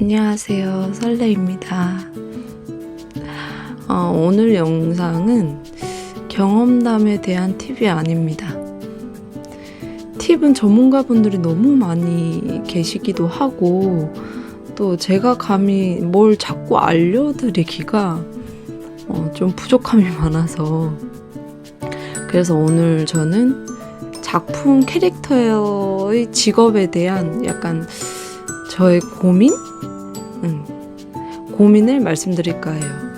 안녕하세요. 설레입니다. 어, 오늘 영상은 경험담에 대한 팁이 아닙니다. 팁은 전문가분들이 너무 많이 계시기도 하고, 또 제가 감히 뭘 자꾸 알려드리기가 어, 좀 부족함이 많아서, 그래서 오늘 저는 작품 캐릭터의 직업에 대한 약간 저의 고민? 음, 고민을 말씀드릴까 해요.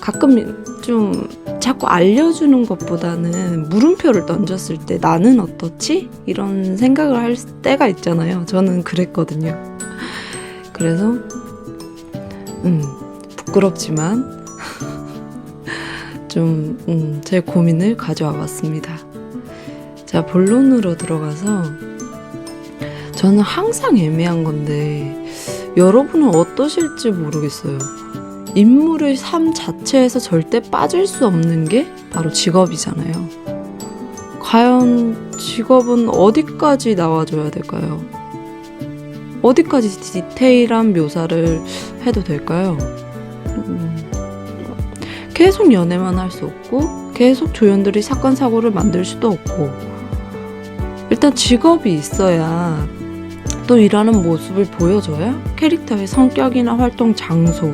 가끔 좀 자꾸 알려주는 것보다는 물음표를 던졌을 때 나는 어떻지? 이런 생각을 할 때가 있잖아요. 저는 그랬거든요. 그래서, 음, 부끄럽지만, 좀, 음, 제 고민을 가져와 봤습니다. 자, 본론으로 들어가서, 저는 항상 애매한 건데 여러분은 어떠실지 모르겠어요. 인물의 삶 자체에서 절대 빠질 수 없는 게 바로 직업이잖아요. 과연 직업은 어디까지 나와줘야 될까요? 어디까지 디테일한 묘사를 해도 될까요? 음, 계속 연애만 할 수 없고, 계속 조연들이 사건, 사고를 만들 수도 없고, 일단 직업이 있어야 또 일하는 모습을 보여줘야 캐릭터의 성격이나 활동 장소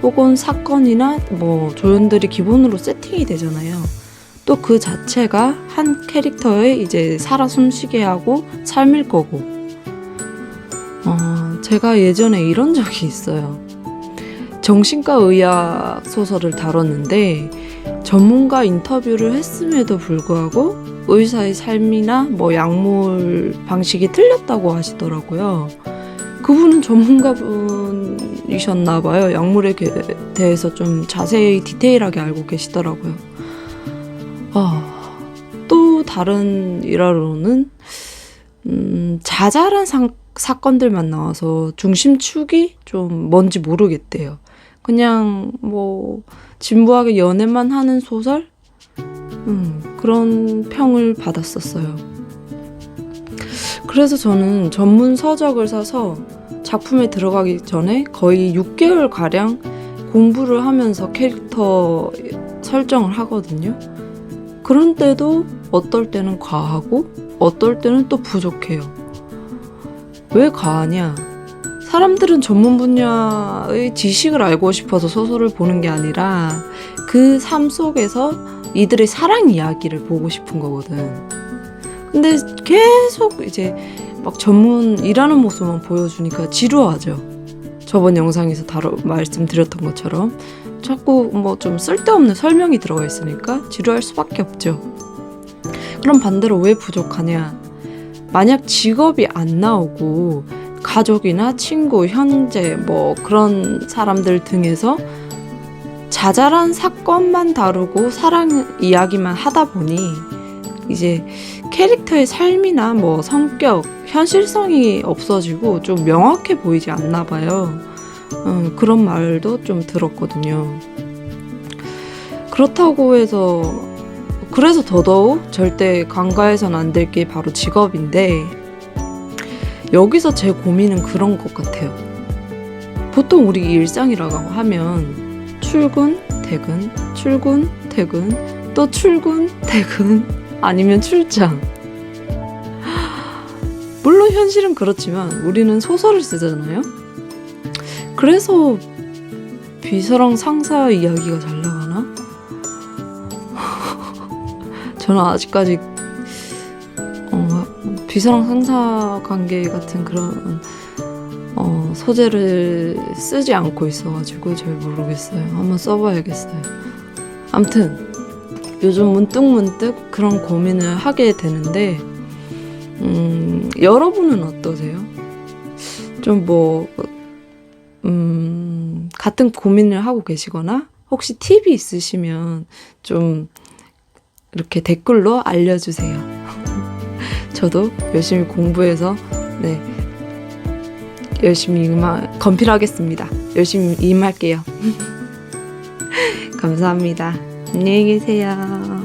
혹은 사건이나 뭐 조연들이 기본으로 세팅이 되잖아요. 또 그 자체가 한 캐릭터의 이제 살아 숨쉬게 하고 삶일 거고. 어, 제가 예전에 이런 적이 있어요. 정신과 의학 소설을 다뤘는데 전문가 인터뷰를 했음에도 불구하고 의사의 삶이나 뭐 약물 방식이 틀렸다고 하시더라고요. 그분은 전문가분이셨나 봐요. 약물에 게- 대해서 좀 자세히 디테일하게 알고 계시더라고요. 아, 또 다른 일화로는 음, 자잘한 상- 사건들만 나와서 중심축이 좀 뭔지 모르겠대요. 그냥 뭐 진부하게 연애만 하는 소설? 음, 그런 평을 받았었어요. 그래서 저는 전문 서적을 사서 작품에 들어가기 전에 거의 6개월 가량 공부를 하면서 캐릭터 설정을 하거든요. 그런데도 어떨 때는 과하고 어떨 때는 또 부족해요. 왜 과하냐? 사람들은 전문 분야의 지식을 알고 싶어서 소설을 보는 게 아니라 그 삶 속에서 이들의 사랑 이야기를 보고 싶은 거거든. 근데 계속 이제 막 전문 일하는 모습만 보여주니까 지루하죠. 저번 영상에서 다뤄 말씀드렸던 것처럼 자꾸 뭐 좀 쓸데없는 설명이 들어가 있으니까 지루할 수밖에 없죠. 그럼 반대로 왜 부족하냐? 만약 직업이 안 나오고 가족이나 친구, 형제 뭐 그런 사람들 등에서 자잘한 사건만 다루고 사랑 이야기만 하다 보니 이제 캐릭터의 삶이나 뭐 성격, 현실성이 없어지고 좀 명확해 보이지 않나 봐요. 음, 그런 말도 좀 들었거든요. 그렇다고 해서 그래서 더더욱 절대 간과해선 안 될 게 바로 직업인데 여기서 제 고민은 그런 것 같아요. 보통 우리 일상이라고 하면 출근, 퇴근, 출근, 퇴근, 또 출근, 퇴근, 아니면 출장. 물론 현실은 그렇지만 우리는 소설을 쓰잖아요. 그래서 비서랑 상사 이야기가 잘 나가나? 저는 아직까지 어, 비서랑 상사 관계 같은 그런 어, 소재를 쓰지 않고 있어가지고 잘 모르겠어요. 한번 써봐야겠어요. 암튼 요즘 문득 문득 그런 고민을 하게 되는데 음, 여러분은 어떠세요? 좀 뭐 음, 같은 고민을 하고 계시거나 혹시 팁이 있으시면 좀 이렇게 댓글로 알려주세요. 저도 열심히 공부해서 네 열심히 임하, 건필하겠습니다. 열심히 임할게요. 감사합니다. 안녕히 계세요.